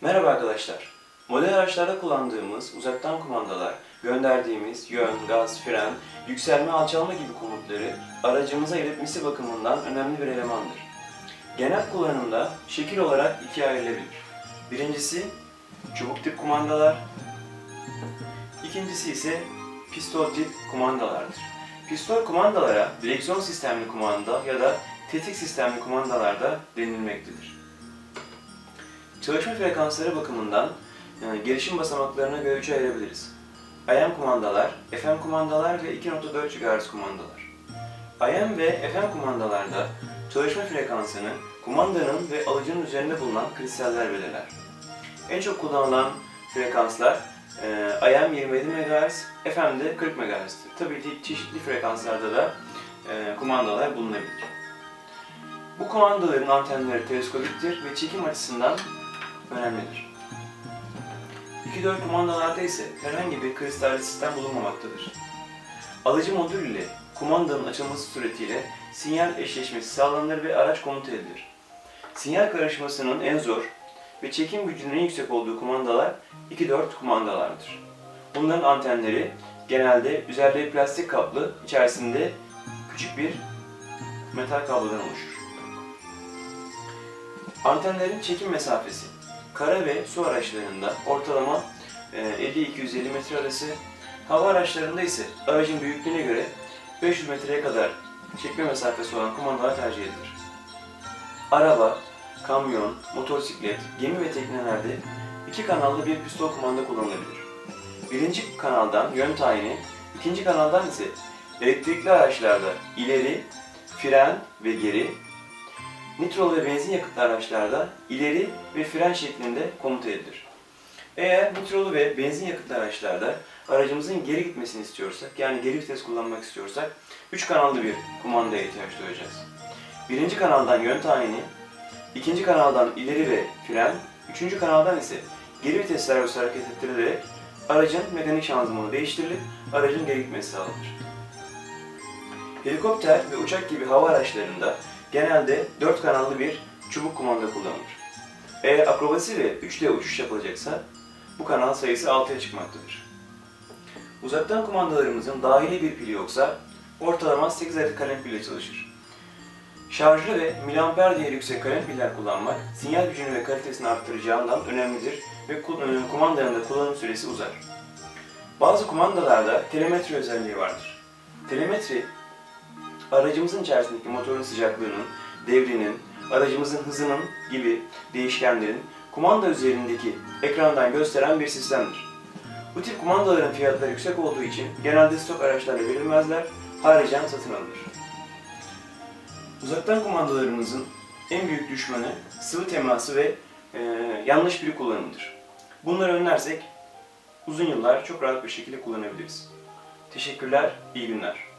Merhaba arkadaşlar. Model araçlarda kullandığımız uzaktan kumandalar, gönderdiğimiz yön, gaz, fren, yükselme, alçalma gibi komutları aracımıza iletmesi bakımından önemli bir elemandır. Genel kullanımda şekil olarak ikiye ayrılabilir. Birincisi çubuk tip kumandalar, ikincisi ise pistol tip kumandalardır. Pistol kumandalara direksiyon sistemli kumanda ya da tetik sistemli kumandalarda denilmektedir. Çalışma frekansları bakımından e, gelişim basamaklarına göre üçe ayırabiliriz. AM kumandalar, FM kumandalar ve 2.4 GHz kumandalar. AM ve FM kumandalarda çalışma frekansını kumandanın ve alıcının üzerinde bulunan kristaller belirler. En çok kullanılan frekanslar e, AM 27 MHz, FM de 40 MHz'tir. Tabii ki çeşitli frekanslarda da e, kumandalar bulunabilir. Bu kumandaların antenleri teleskopiktir ve çekim açısından önemlidir. 2.4 kumandalarda ise herhangi bir kristalli sistem bulunmamaktadır. Alıcı modül ile kumandanın açılması suretiyle sinyal eşleşmesi sağlanır ve araç komuta edilir. Sinyal karışmasının en zor ve çekim gücünün en yüksek olduğu kumandalar 2.4 kumandalardır. Bunların antenleri genelde üzerleri plastik kaplı, içerisinde küçük bir metal kablodan oluşur. Antenlerin çekim mesafesi kara ve su araçlarında ortalama e, 50-250 metre arası, hava araçlarında ise aracın büyüklüğüne göre 500 metreye kadar çekme mesafesi olan kumandalar tercih edilir. Araba, kamyon, motosiklet, gemi ve teknelerde iki kanallı bir pistol kumanda kullanılabilir. Birinci kanaldan yön tayini, ikinci kanaldan ise elektrikli araçlarda ileri, fren ve geri, Nitrol ve benzin yakıtlı araçlarda ileri ve fren şeklinde komuta edilir. Eğer nitrolu ve benzin yakıtlı araçlarda aracımızın geri gitmesini istiyorsak, yani geri vites kullanmak istiyorsak, 3 kanallı bir kumandaya ihtiyaç duyacağız. Birinci kanaldan yön tayini, ikinci kanaldan ileri ve fren, üçüncü kanaldan ise geri vites servosu hareket ettirilerek aracın mekanik şanzımanı değiştirilip aracın geri gitmesi sağlanır. Helikopter ve uçak gibi hava araçlarında genelde 4 kanallı bir çubuk kumanda kullanılır. Eğer akrobasi ve 3D uçuş yapılacaksa bu kanal sayısı 6'ya çıkmaktadır. Uzaktan kumandalarımızın dahili bir pili yoksa ortalama 8 adet kalem pille çalışır. Şarjlı ve miliamper değeri yüksek kalem piller kullanmak sinyal gücünü ve kalitesini arttıracağından önemlidir ve e, kumandanın da kullanım süresi uzar. Bazı kumandalarda telemetri özelliği vardır. Telemetri aracımızın içerisindeki motorun sıcaklığının, devrinin, aracımızın hızının gibi değişkenlerin kumanda üzerindeki ekrandan gösteren bir sistemdir. Bu tip kumandaların fiyatları yüksek olduğu için genelde stok araçlarla verilmezler, haricen satın alınır. Uzaktan kumandalarımızın en büyük düşmanı sıvı teması ve e, yanlış bir kullanımıdır. Bunları önlersek uzun yıllar çok rahat bir şekilde kullanabiliriz. Teşekkürler, iyi günler.